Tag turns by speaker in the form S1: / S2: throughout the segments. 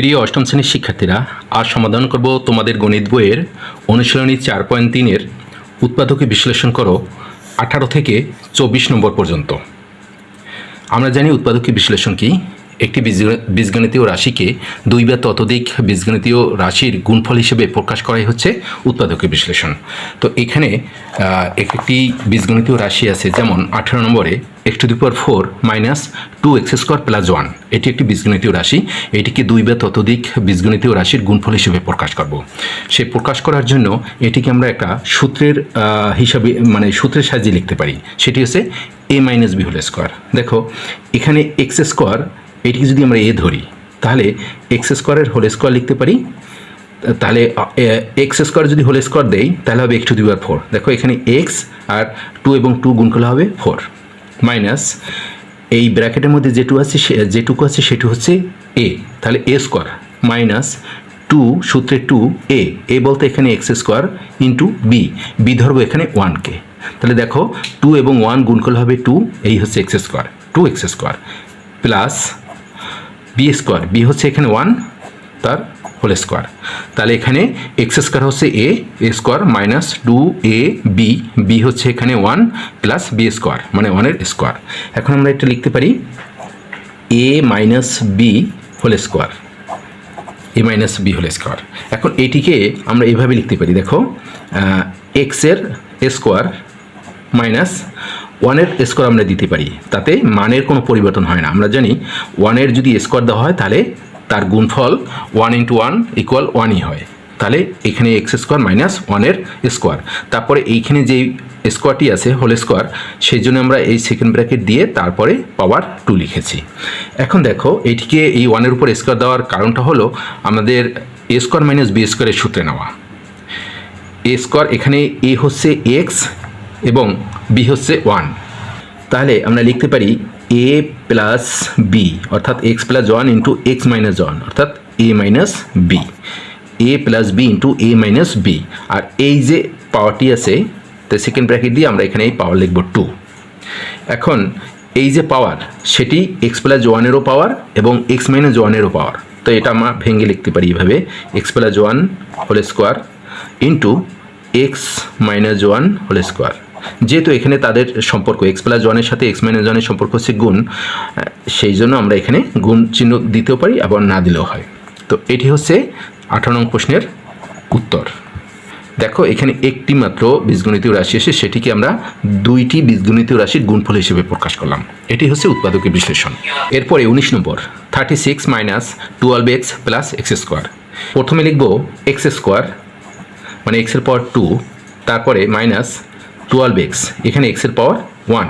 S1: প্রিয় অষ্টম শ্রেণির শিক্ষার্থীরা, আজ সমাধান করব তোমাদের গণিত বইয়ের অনুশীলনী চার পয়েন্ট তিনের উৎপাদকে বিশ্লেষণ করো আঠারো থেকে চব্বিশ নম্বর পর্যন্ত। আমরা জানি উৎপাদকীয় বিশ্লেষণ কি? একটি বীজগ- বীজগণিতীয় রাশিকে দুই বা ততোধিক বীজগণিতীয় রাশির গুণফল হিসেবে প্রকাশ করাই হচ্ছে উৎপাদকীয় বিশ্লেষণ। তো এখানে একটি বীজগণিতীয় রাশি আছে যেমন আঠেরো নম্বরে x to the power four minus two x square plus one. এটি একটি বীজগণিতীয় রাশি। এটিকে দুই বা ততোধিক বীজগণিতীয় রাশির গুণফল হিসেবে প্রকাশ করব। সে প্রকাশ করার জন্য এটিকে আমরা একটা সূত্রের হিসাবে মানে সূত্রের সাহায্যে লিখতে পারি। সেটি হচ্ছে A minus B whole square. দেখো, এখানে এক্স স্কোয়ার এটিকে যদি আমরা এ ধরি, তাহলে এক্স স্কোয়ারের হোল স্কোয়ার লিখতে পারি। তাহলে এক্স স্কোয়ার যদি হোল স্কোয়ার দেই, তাহলে হবে এক্স টু ফোর দেখো, এখানে এক্স আর টু এবং টু গুণ করলে হবে ফোর মাইনাস এই ব্র্যাকেটের মধ্যে যেটু আছে, সে- যেটুকু আছে, সেটু হচ্ছে এ তাহলে এ স্কোয়ার মাইনাস টু সূত্রে টু এ এ বলতে এখানে x square into B B ধরবো এখানে ওয়ানকে তাহলে দেখো টু এবং ওয়ান গুণ করলে হবে টু এই হচ্ছে x square two x square plus B square B হচ্ছে এখানে ওয়ান তার হোল স্কোয়ার তাহলে এখানে এক্স স্কোয়ার হচ্ছে A A square minus two A B B হচ্ছে এখানে ওয়ান প্লাস বি স্কোয়ার মানে ওয়ানের স্কোয়ার এখন আমরা এটা লিখতে পারি A minus B whole square A minus B whole square এখন এটিকে আমরা এভাবে লিখতে পারি, দেখো এক্সের স্কোয়ার মাইনাস ওয়ানের স্কোয়ার আমরা দিতে পারি। তাতে মানের কোনো পরিবর্তন হয় না। আমরা জানি ওয়ানের যদি স্কোয়ার দেওয়া হয়, তাহলে তার গুণফল ওয়ান ইন্টু ওয়ান ইকুয়াল ওয়ানই হয়। তাহলে এখানে এক্স স্কোয়ার মাইনাস ওয়ানের স্কোয়ার। তারপরে এইখানে যেই স্কোয়ারটি আছে, হোল স্কোয়ার, সেই জন্য আমরা এই সেকেন্ড ব্র্যাকেট দিয়ে তারপরে পাওয়ার টু লিখেছি। এখন দেখো, এইটিকে এই ওয়ানের উপর স্কোয়ার দেওয়ার কারণটা হলো আমাদের এ স্কোয়ার মাইনাস বি স্কোয়ারের সূত্রে নেওয়া। এ স্কোয়ার এখানে এ হচ্ছে এক্স এবং বি হচ্ছে ওয়ান তাহলে আমরা লিখতে পারি এ প্লাস বি অর্থাৎ x plus one into x minus one অর্থাৎ A minus B A plus B into A minus B আর এই যে পাওয়ারটি আছে তো সেকেন্ড ব্র্যাকেট দিয়ে আমরা এখানে এই পাওয়ার লিখব টু এখন এই যে পাওয়ার সেটি এক্স প্লাস ওয়ানেরও পাওয়ার এবং এক্স মাইনাস ওয়ানেরও পাওয়ার তো এটা আমরা ভেঙে লিখতে পারি এভাবে x plus one whole square into x minus one whole square যেহেতু এখানে তাদের সম্পর্ক এক্স প্লাস ওয়ানের সাথে এক্স মাইনাস ওয়ানের সম্পর্ক হচ্ছে গুণ সেই জন্য আমরা এখানে গুণ চিহ্ন দিতেও পারি আবার না দিলেও হয়। তো এটি হচ্ছে আঠারো নং প্রশ্নের উত্তর। দেখো, এখানে একটি মাত্র বীজগণিতীয় রাশি এসে সেটিকে আমরা দুইটি বীজগণিতীয় রাশির গুণফল হিসেবে প্রকাশ করলাম। এটি হচ্ছে উৎপাদকের বিশ্লেষণ। এরপরে উনিশ নম্বর thirty six minus twelve x plus x square প্রথমে লিখব এক্স স্কোয়ার মানে এক্সের পাওয়ার টু তারপরে মাইনাস টুয়েলভ এক্স এখানে এক্সের পাওয়ার ওয়ান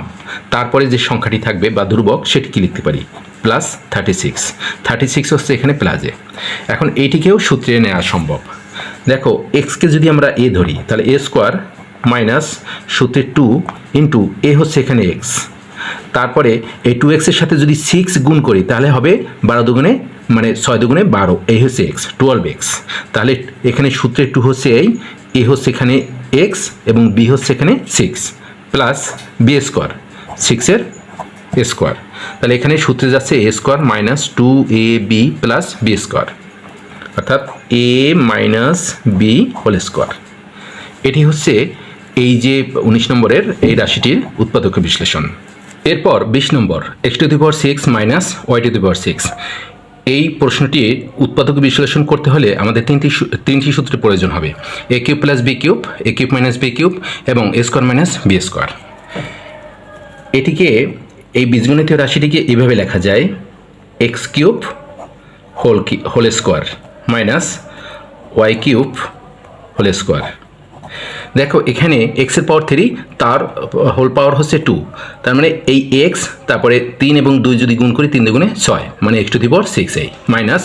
S1: তারপরে যে সংখ্যাটি থাকবে বা ধ্রুবক, সেটি কি লিখতে পারি? Plus thirty six thirty six হচ্ছে এখানে প্লাজে এখন এইটিকেও সূত্রে নেওয়া সম্ভব। দেখো এক্সকে যদি আমরা এ ধরি, তাহলে এ স্কোয়ার মাইনাস সূত্রে টু ইন্টু এ হচ্ছে এখানে এক্স তারপরে এই টু এক্সের সাথে যদি সিক্স গুণ করি, তাহলে হবে বারো দুগুণে মানে ছয় দুগুণে বারো। এই হচ্ছে এক্স টুয়েলভ এক্স তাহলে এখানে সূত্রে টু হচ্ছে এই এ হচ্ছে এখানে এক্স এবং বি হচ্ছে এখানে সিক্স প্লাস বি স্কোয়ার সিক্সের স্কোয়ার তাহলে এখানে সূত্রে যাচ্ছে A square minus two A B plus B square অর্থাৎ A minus B whole square এটি হচ্ছে এই যে উনিশ নম্বরের এই রাশিটির উৎপাদক বিশ্লেষণ। এরপর বিশ নম্বর x to the power six minus y to the power six এই প্রশ্নটি উৎপাদক বিশ্লেষণ করতে হলে আমাদের তিনটি তিনটি সূত্রের প্রয়োজন হবে। A cube plus B cube A cube minus B cube এবং A square minus B square. এটিকে, এই বীজগণিতীয় রাশিটিকে এভাবে লেখা যায় এক্স কিউব হোল কি whole square minus y cube whole square. দেখো এখানে এক্সের পাওয়ার থ্রি তার হোল পাওয়ার হচ্ছে টু তার মানে এই এক্স তারপরে তিন এবং দুই যদি গুণ করি, তিন দুগুণে ছয়। মানে x to the power six এই মাইনাস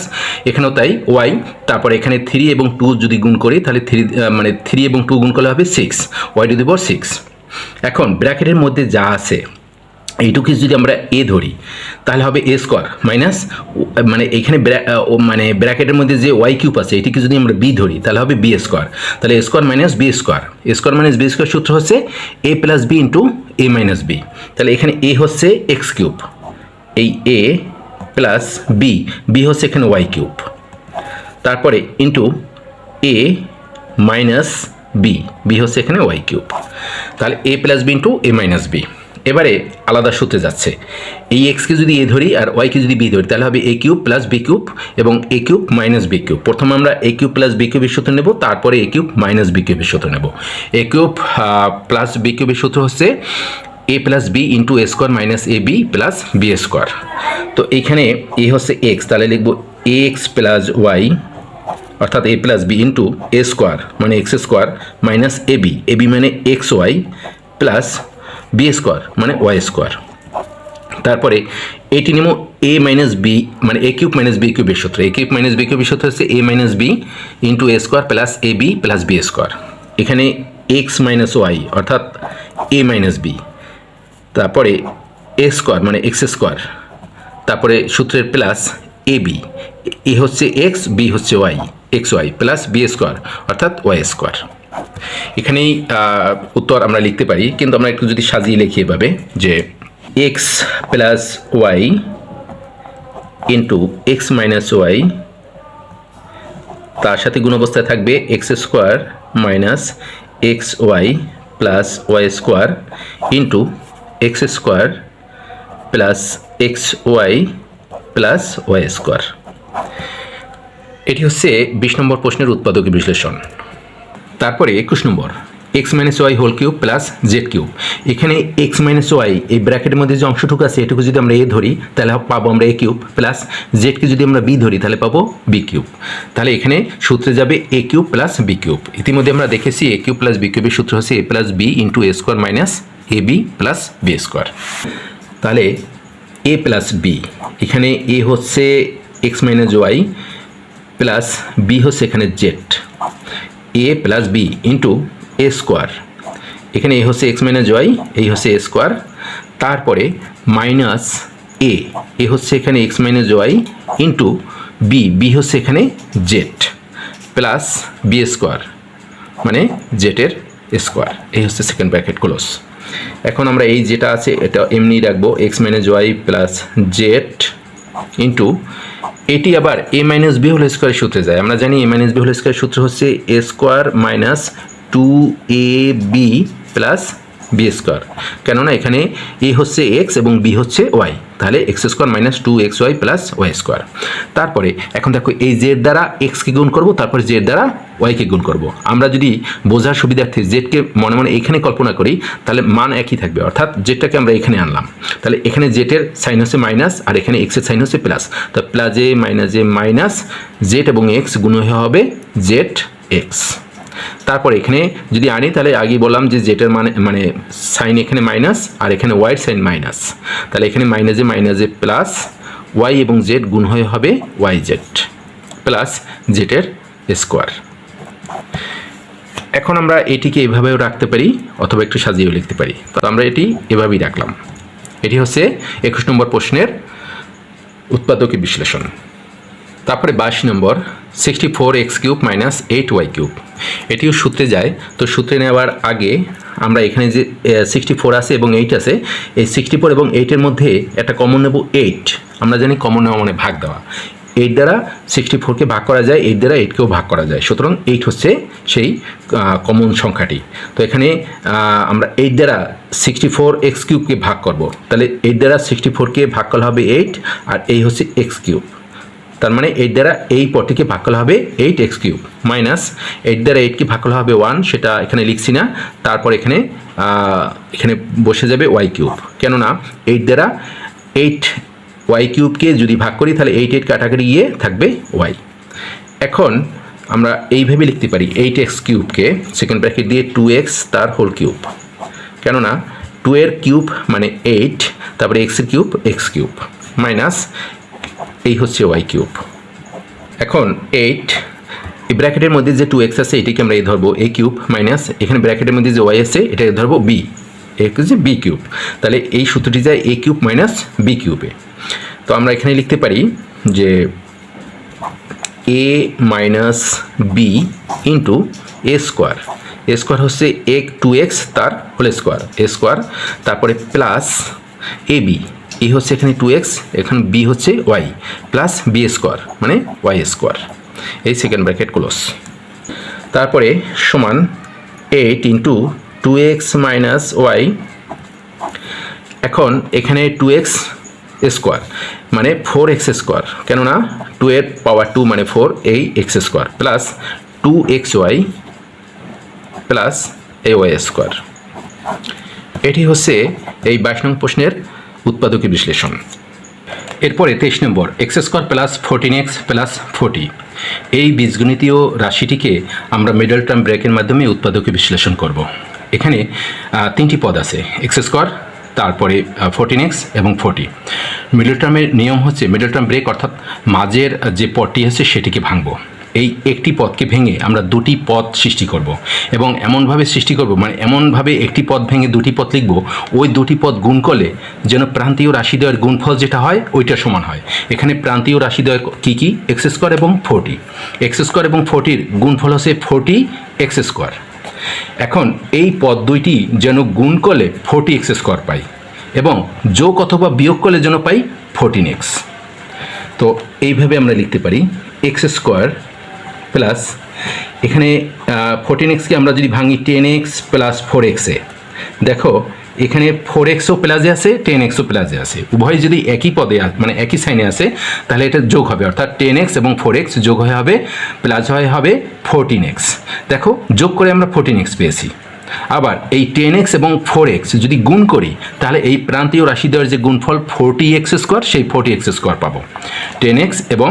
S1: এখানেও তাই ওয়াই তারপরে এখানে থ্রি এবং টু যদি গুণ করি, তাহলে থ্রি মানে থ্রি এবং টু গুণ করলে হবে six y to the power six এখন ব্র্যাকেটের মধ্যে যা আছে এইটুকু যদি আমরা এ ধরি, তাহলে হবে এ স্কোয়ার মাইনাস মানে এখানে মানে ব্র্যাকেটের মধ্যে যে ওয়াই কিউব আছে, এটিকে যদি আমরা বি ধরি, তাহলে হবে বি স্কোয়ার তাহলে A square minus B square A square minus B square সূত্র হচ্ছে A plus B into A minus B তাহলে এখানে এ হচ্ছে এক্স কিউব এই এ প্লাস বি বি হচ্ছে এখানে ওয়াই কিউব তারপরে into A minus B B হচ্ছে এখানে ওয়াই কিউব তাহলে A plus B into A minus B এবারে আলাদা সূত্রে যাচ্ছে। এই এক্সকে যদি এ ধরি আর ওয়াইকে যদি বি ধরি, তাহলে হবে A cube plus B cube এবং A cube minus B cube. প্রথমে আমরা এ কিউব প্লাস বি কিউবের সূত্র নেব, তারপরে এ কিউব মাইনাস বি কিউবের সূত্র নেব। এ কিউব প্লাস বি কিউবের সূত্র হচ্ছে A plus B into A square minus A B plus B square তো এইখানে এ হচ্ছে এক্স তাহলে লিখব এক্স প্লাস ওয়াই অর্থাৎ A plus B into A square মানে x square minus A B A B মানে x y plus B square মানে Y square. তারপরে এটি নেব এ মাইনাস বি মানে এ কিউব মাইনাস বি কিউবের সূত্র। এ কিউব মাইনাস বি কিউবের সূত্র হচ্ছে A minus B into A square plus A B plus B square. এখানে এক্স মাইনাস ওয়াই, অর্থাৎ এ মাইনাস বি। তারপরে এ স্কোয়ার মানে এক্স স্কোয়ার। তারপরে সূত্রের প্লাস এ বি। এ হচ্ছে এক্স, বি হচ্ছে y, x y plus B square, অর্থাৎ Y square. এখানেই উত্তর আমরা লিখতে পারি, কিন্তু আমরা একটু যদি সাজিয়ে লিখি এভাবে, যে x plus y into x minus y তার সাথে গুণ অবস্থায় থাকবে x square minus x y plus y square into x square plus x y plus y square এটি হচ্ছে বিশ নম্বর প্রশ্নের উৎপাদক বিশ্লেষণ। তারপরে একুশ নম্বর x minus y whole cube plus z cube এখানে এক্স মাইনাস ওয়াই এই ব্র্যাকেটের মধ্যে যে অংশটুকু আছে, এটুকু যদি আমরা এ ধরি, তাহলে পাবো আমরা এ কিউব প্লাস জেডকে যদি আমরা বি ধরি, তাহলে পাবো বি কিউব তাহলে এখানে সূত্রে যাবে A cube plus B cube ইতিমধ্যে আমরা দেখেছি এ কিউব প্লাস বি কিউবের সূত্র হচ্ছে A plus B into A square minus A B plus B square তাহলে এ প্লাস বি এখানে এ হচ্ছে x minus y plus B হচ্ছে এখানে z A plus B into A square এখানে A হচ্ছে এক্স মাইনাস ওয়াই এই হচ্ছে A square তারপরে মাইনাস এ এ হচ্ছে এখানে x minus y into B B হচ্ছে এখানে জেড প্লাস বি স্কোয়ার মানে জেটের স্কোয়ার এই হচ্ছে সেকেন্ড ব্র্যাকেট ক্লোজ এখন আমরা এই যেটা আছে, এটা এমনি রাখব। X minus y plus z into এটি আবার A minus B whole square সূত্রে যায়। আমরা জানি A minus B whole square সূত্র হচ্ছে A square minus two A B plus B square কেননা এখানে এ হচ্ছে এক্স এবং বি হচ্ছে ওয়াই তাহলে x square minus two x y plus y square. তারপরে এখন দেখো এই জেড দ্বারা এক্সকে গুণ করব, তারপরে জেড দ্বারা ওয়াইকে গুণ করব। আমরা যদি বোঝার সুবিধার্থে জেডকে মনে মনে এখানে কল্পনা করি, তাহলে মান একই থাকবে। অর্থাৎ জেডটাকে আমরা এখানে আনলাম। তাহলে এখানে জেটের সাইন হচ্ছে মাইনাস আর এখানে এক্সের সাইন হচ্ছে প্লাস। তো plus A minus A minus z এবং এক্স গুণ হবে জেড এক্স। তারপর এখানে যদি আনি, তাহলে আগে বললাম যে জেটের মানে মানে সাইন এখানে মাইনাস আর এখানে ওয়াইয়ের সাইন মাইনাস তাহলে এখানে মাইনাসে মাইনাসে প্লাস ওয়াই এবং জেড গুণ হয়ে হবে ওয়াই জেড প্লাস জেটের স্কোয়ার এখন আমরা এটিকে এভাবেও রাখতে পারি অথবা একটু সাজিয়েও লিখতে পারি। তো আমরা এটি এভাবেই রাখলাম। এটি হচ্ছে একুশ নম্বর প্রশ্নের উৎপাদকী বিশ্লেষণ। তারপরে বাইশ নম্বর sixty four x cube minus eight y cube এটিও সূত্রে যায়, তো সূত্রে নেওয়ার আগে আমরা এখানে যে সিক্সটি ফোর আছে এবং এইট আছে, এই সিক্সটি ফোর এবং এইটের মধ্যে একটা কমন নেব এইট আমরা জানি কমন নেওয়া মানে ভাগ দেওয়া। এইট দ্বারা সিক্সটি ফোরকে ভাগ করা যায় এইট দ্বারা এইটকেও ভাগ করা যায়। সুতরাং এইট হচ্ছে সেই কমন সংখ্যাটি। তো এখানে আমরা এইট দ্বারা সিক্সটি ফোর এক্স কিউবকে ভাগ করব। তাহলে এইট দ্বারা সিক্সটি ফোরকে ভাগ করা হবে এইট আর এই হচ্ছে এক্স কিউব তার মানে এইট দ্বারা এই পটিকে ভাগ করা হবে eight x cube minus eight দ্বারা এইটকে ভাগ করা হবে ওয়ান সেটা এখানে লিখছি না। তারপর এখানে এখানে বসে যাবে ওয়াই কিউব কেননা এইট দ্বারা এইট ওয়াই কিউবকে যদি ভাগ করি, তাহলে এইট এইট কাটাকাটি গিয়ে থাকবে ওয়াই এখন আমরা এইভাবে লিখতে পারি এইট এক্স কিউবকে সেকেন্ড ব্র্যাকেট দিয়ে টু এক্স তার হোল কিউব কেননা টু এর কিউব মানে এইট তারপরে এক্সের কিউব এক্স কিউব মাইনাস এই হচ্ছে ওয়াই কিউব এখন এইট এই ব্র্যাকেটের মধ্যে যে টু এক্স আছে, এটিকে আমরা এই ধরবো এ কিউব মাইনাস এখানে ব্র্যাকেটের মধ্যে যে ওয়াই আছে, এটাকে ধরবো বি এ হচ্ছে বি কিউব তাহলে এই সূত্রটি যায় এ কিউব মাইনাস বি কিউবে তো আমরা এখানে লিখতে পারি যে A minus B into A square A square হচ্ছে এ টু এক্স তার হোল স্কোয়ার এ স্কোয়ার তারপরে প্লাস এ বি এ হচ্ছে এখানে টু এক্স এখানে বি হচ্ছে ওয়াই প্লাস বি স্কোয়ার মানে ওয়াই স্কোয়ার এই সেকেন্ড ব্র্যাকেট ক্লোজ তারপরে সমান eight into two x minus y এখন এখানে টু এক্স স্কোয়ার মানে ফোর এক্স স্কোয়ার কেননা টু এর পাওয়ার টু মানে ফোর এই x square plus two x y plus A Y square এটি হচ্ছে এই বাইশ নং প্রশ্নের উৎপাদকী বিশ্লেষণ। এরপরে তেইশ নম্বর, x square plus fourteen x plus forty. এই বীজগণিতীয় রাশিটিকে আমরা মিডল টার্ম ব্রেকের মাধ্যমে উৎপাদকী বিশ্লেষণ করব। এখানে তিনটি পদ আছে, এক্স স্কোয়ার, তারপরে ফোরটিন এক্স এবং ফোর্টি। মিডল টার্মের নিয়ম হচ্ছে, মিডল টার্ম ব্রেক অর্থাৎ মাঝের যে পদটি আছে সেটিকে ভাঙবো। এই একটি পদকে ভেঙে আমরা দুটি পদ সৃষ্টি করব এবং এমনভাবে সৃষ্টি করব মানে এমনভাবে একটি পদ ভেঙে দুটি পদ লিখব, ওই দুটি পদ গুণ করলে যেন প্রান্তীয় রাশিদ্বয়ের গুণফল যেটা হয়, ওইটা সমান হয়। এখানে প্রান্তীয় রাশি রাশিদ্বয় কী কী? এক্স স্কোয়ার এবং ফোরটি এক্স স্কোয়ার এবং ফোরটির গুণফল হচ্ছে ফোরটি এক্স স্কোয়ার এখন এই পদ দুইটি যেন গুণ করলে ফোরটি এক্স স্কোয়ার পাই এবং যোগ অথবা বিয়োগ করলে যেন পাই ফোরটিন এক্স তো এইভাবে আমরা লিখতে পারি এক্স স্কোয়ার প্লাস এখানে ফোরটিন এক্সকে আমরা যদি ভাঙি টেন এক্স প্লাস ফোর এক্সে দেখো, এখানে ফোর এক্সও প্লাসে আছে টেন এক্সও প্লাসে আছে। উভয় যদি একই পদে মানে একই সাইনে আছে তাহলে এটা যোগ হবে, অর্থাৎ টেন এক্স এবং ফোর এক্স যোগ হয়ে হবে প্লাস হয়ে হবে ফোরটিন এক্স দেখো, যোগ করে আমরা ফোরটিন এক্স পেয়েছি। আবার এই টেন এক্স এবং ফোর এক্স যদি গুণ করি, তাহলে এই প্রান্তীয় রাশি দেওয়ার যে গুণফল ফোরটি এক্স স্কোয়ার সেই ফোরটি এক্স স্কোয়ার পাবো। টেন এক্স এবং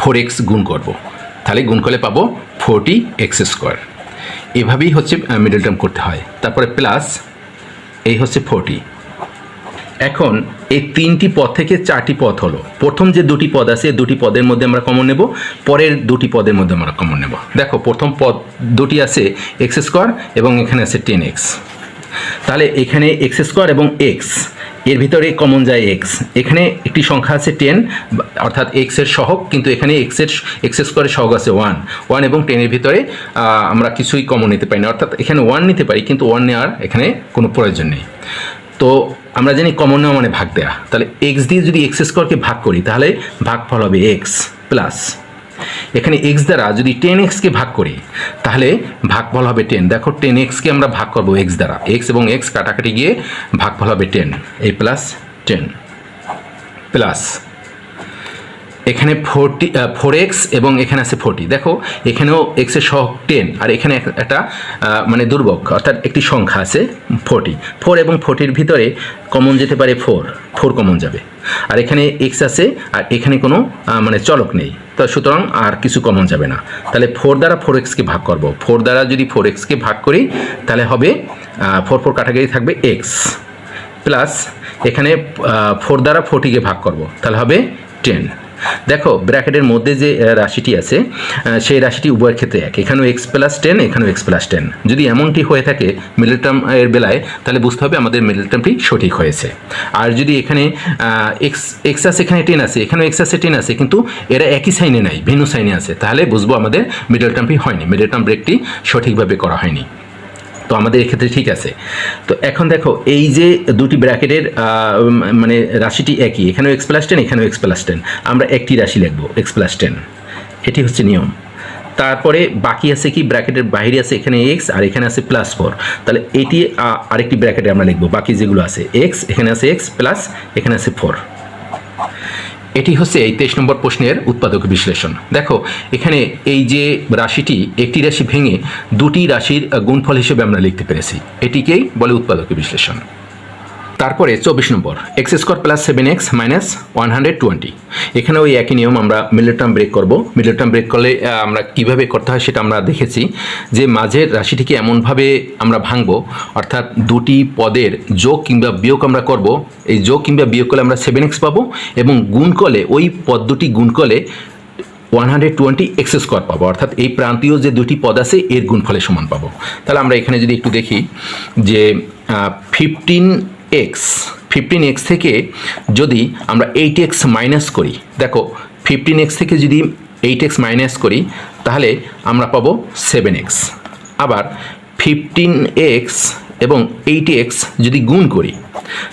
S1: ফোর এক্স গুণ করব। তাহলে গুণ করলে পাবো ফোরটি এক্স স্কোয়ার। এভাবেই হচ্ছে মিডল টার্ম করতে হয়। তারপরে প্লাস এই হচ্ছে ফোরটি। এখন এই তিনটি পদ থেকে চারটি পদ হলো। প্রথম যে দুটি পদ আছে, এই দুটি পদের মধ্যে আমরা কমন নেব, পরের দুটি পদের মধ্যে আমরা কমন নেব। দেখো, প্রথম পদ দুটি আছে এক্স স্কোয়ার এবং এখানে আছে টেন এক্স। তাহলে এখানে এক্স স্কোয়ার এবং এক্স এর ভিতরে কমন যায় এক্স এখানে একটি সংখ্যা আছে টেন অর্থাৎ এক্সের সহগ, কিন্তু এখানে এক্সের এক্স স্কোয়ারের সহগ আছে ওয়ান ওয়ান এবং টেনের ভিতরে আমরা কিছুই কমন নিতে পারি না। অর্থাৎ এখানে ওয়ান নিতে পারি, কিন্তু ওয়ান নেওয়ার এখানে কোনো প্রয়োজন নেই। তো আমরা জানি কমন নেওয়া মানে ভাগ দেওয়া তাহলে এক্স দিয়ে যদি এক্স স্কোয়ারকে ভাগ করি, তাহলে ভাগফল হবে এক্স প্লাস এখানে এক্স দ্বারা যদি টেন এক্সকে ভাগ করি, তাহলে ভাগফল হবে টেন দেখো টেন এক্সকে আমরা ভাগ করব এক্স দ্বারা। এক্স এবং এক্স কাটাকাটি গিয়ে ভাগফল হবে টেন এই প্লাস টেন প্লাস এখানে ফোরটি ফোর এক্স এবং এখানে আছে ফোরটি দেখো, এখানেও এক্সের সহ টেন আর এখানে একটা মানে দুর্বক, অর্থাৎ একটি সংখ্যা আছে ফোরটি ফোর এবং ফোরটির ভিতরে কমন যেতে পারে ফোর ফোর কমন যাবে। আর এখানে এক্স আছে, আর এখানে কোনো মানে চলক নেই। তো সুতরাং আর কিছু কমন যাবে না। তাহলে ফোর দ্বারা ফোর এক্সকে ভাগ করব। ফোর দ্বারা যদি ফোর এক্সকে ভাগ করি, তাহলে হবে ফোর ফোর ক্যাটাগরি থাকবে এক্স প্লাস এখানে ফোর দ্বারা ফোরটিকে ভাগ করব। তাহলে হবে টেন দেখো, ব্র্যাকেটের মধ্যে যে রাশিটি আছে সেই রাশিটি উভয়ের ক্ষেত্রে এক। এখানেও এক্স প্লাস টেন এখানেও এক্স প্লাস টেন যদি এমনটি হয়ে থাকে মিডল টার্ম এর বেলায়, তাহলে বুঝতে হবে আমাদের মিডল টার্মটি সঠিক হয়েছে। আর যদি এখানে এক্স এক্স আছে, এখানে টেন আছে, এখানেও এক্স আছে টেন আছে, কিন্তু এরা একই সাইনে নাই, ভিন্ন সাইনে আছে, তাহলে বুঝব আমাদের মিডল টার্মটি হয়নি। মিডল টার্ম ব্রেকটি সঠিকভাবে করা হয়নি। তো আমাদের এক্ষেত্রে ঠিক আছে। তো এখন দেখো, এই যে দুটি ব্র্যাকেটের মানে রাশিটি একই, এখানেও এক্স প্লাস টেন এখানেও এক্স প্লাস টেন আমরা একটি রাশি লিখব এক্স প্লাস টেন এটি হচ্ছে নিয়ম। তারপরে বাকি আছে কি? ব্র্যাকেটের বাইরে আছে এখানে এক্স আর এখানে আছে প্লাস ফোর তাহলে এটি আরেকটি ব্র্যাকেটে আমরা লিখব। বাকি যেগুলো আছে এক্স এখানে আছে এক্স প্লাস এখানে আছে ফোর এটি হচ্ছে এই তেইশ নম্বর প্রশ্নের উৎপাদক বিশ্লেষণ। দেখো, এখানে এই যে রাশিটি, একটি রাশি ভেঙে দুটি রাশির গুণফল হিসেবে আমরা লিখতে পেরেছি। এটিকেই বলে উৎপাদক বিশ্লেষণ। তারপরে চব্বিশ নম্বর x square plus seven x minus one hundred twenty এখানে ওই একই নিয়ম আমরা মিডল টার্ম ব্রেক করব। মিডল টার্ম ব্রেক করলে আমরা কীভাবে করতে হয় সেটা আমরা দেখেছি যে মাঝের রাশিটিকে এমনভাবে আমরা ভাঙবো, অর্থাৎ দুটি পদের যোগ কিংবা বিয়োগ আমরা করব। এই যোগ কিংবা বিয়োগ করলে আমরা সেভেন এক্স পাবো এবং গুণ করলে, ওই পদ দুটি গুণ করলে one hundred twenty x square পাবো। অর্থাৎ এই প্রান্তীয় যে দুটি পদ আছে, এর গুণফলে সমান পাবো। তাহলে আমরা এখানে যদি একটু দেখি যে ফিফটিন এক্স ফিফটিন এক্স থেকে যদি আমরা এইট এক্স মাইনাস করি, দেখো ফিফটিন এক্স থেকে যদি এইট এক্স মাইনাস করি, তাহলে আমরা পাবো সেভেন এক্স আবার ফিফটিন এক্স এবং এইটি এক্স যদি গুণ করি,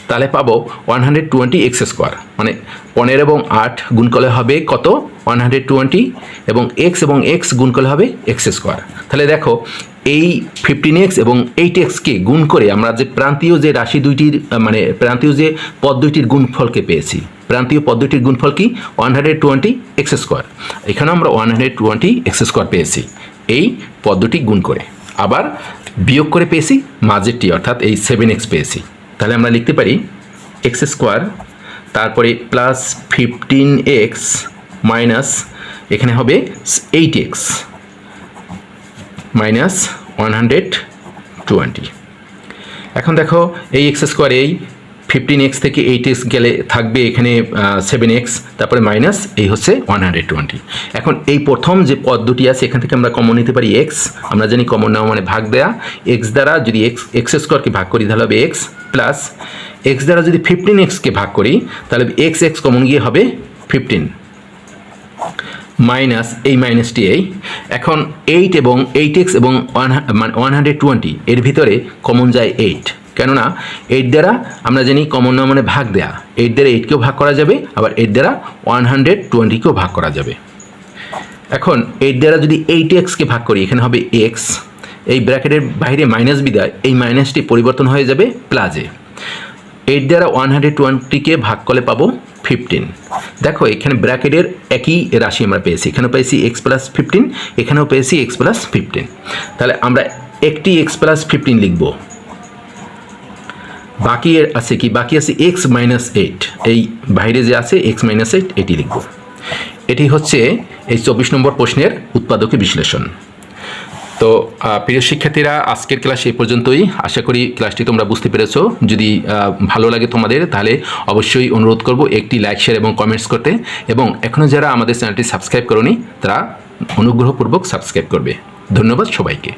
S1: তাহলে পাবো one hundred twenty x square মানে পনেরো এবং আট গুণ করলে হবে কত? ওয়ান হান্ড্রেড টোয়েন্টি এবং এক্স এবং এক্স গুণ করলে হবে এক্স স্কোয়ার তাহলে দেখো এই ফিফটিন এক্স এবং এইট এক্সকে গুণ করে আমরা যে প্রান্তীয় যে রাশি দুইটির মানে প্রান্তীয় যে পদ দুইটির গুণফলকে পেয়েছি। প্রান্তীয় পদ দুইটির গুণফল কি? One hundred twenty x square এখানে আমরা one hundred twenty x square পেয়েছি। এই পদ দুটি গুণ করে। আবার বিয়োগ করে পেয়েছি মাঝেরটি, অর্থাৎ এই সেভেন এক্স পেয়েছি। তাহলে আমরা লিখতে পারি এক্স স্কোয়ার তারপরে প্লাস ফিফটিন এক্স মাইনাস এখানে হবে eight x minus one hundred twenty এখন দেখো এই এক্স স্কোয়ার এই ফিফটিন এক্স থেকে এইট এক্স গেলে থাকবে এখানে সেভেন এক্স তারপরে মাইনাস এই হচ্ছে ওয়ান হান্ড্রেড টোয়েন্টি এখন এই প্রথম যে পদ দুটি আছে, এখান থেকে আমরা কমন নিতে পারি এক্স আমরা জানি কমন নেওয়া মানে ভাগ দেয়া। এক্স দ্বারা যদি এক্স এক্স স্কোয়ারকে ভাগ করি, তাহলে হবে এক্স প্লাস এক্স দ্বারা যদি ফিফটিন এক্সকে ভাগ করি, তাহলে এক্স এক্স কমন গিয়ে হবে ফিফটিন মাইনাস এই মাইনাসটি এই এখন এইট এবং এইট এক্স এবং ওয়ান ওয়ান হান্ড্রেড টোয়েন্টি এর ভিতরে কমন যায় এইট কেননা এইট দ্বারা আমরা জানি কমন মানে ভাগ দেয়া। এইট দ্বারা এইটকেও ভাগ করা যাবে, আবার এইট দ্বারা ওয়ান হান্ড্রেড টোয়েন্টিকেও ভাগ করা যাবে। এখন এইট দ্বারা যদি এইট এক্সকে ভাগ করি, এখানে হবে এক্স এই ব্র্যাকেটের বাইরে মাইনাস বিদায় এই মাইনাসটি পরিবর্তন হয়ে যাবে প্লাজে এইট দ্বারা ওয়ান হান্ড্রেড টোয়েন্টিকে ভাগ করলে পাবো ফিফটিন দেখো, এখানে ব্র্যাকেটের একই রাশি আমরা পেয়েছি। এখানেও পেয়েছি এক্স প্লাস ফিফটিন এখানেও পেয়েছি এক্স প্লাস ফিফটিন তাহলে আমরা একটি এক্স প্লাস ফিফটিন লিখব। বাকি আছে কি? বাকি আছে এক্স মাইনাস এইট এই বাইরে যে আছে এক্স মাইনাস এইট এটি লিখব। এটি হচ্ছে এই চব্বিশ নম্বর প্রশ্নের উৎপাদকে বিশ্লেষণ। তো প্রিয় শিক্ষার্থীরা, আজকের ক্লাস এই পর্যন্তই। আশা করি ক্লাসটি তোমরা বুঝতে পেরেছ। যদি ভালো লাগে তোমাদের, তাহলে অবশ্যই অনুরোধ করব একটি লাইক, শেয়ার এবং কমেন্টস করতে। এবং এখনও যারা আমাদের চ্যানেলটি সাবস্ক্রাইব করনি, তারা অনুগ্রহপূর্বক সাবস্ক্রাইব করবে। ধন্যবাদ সবাইকে।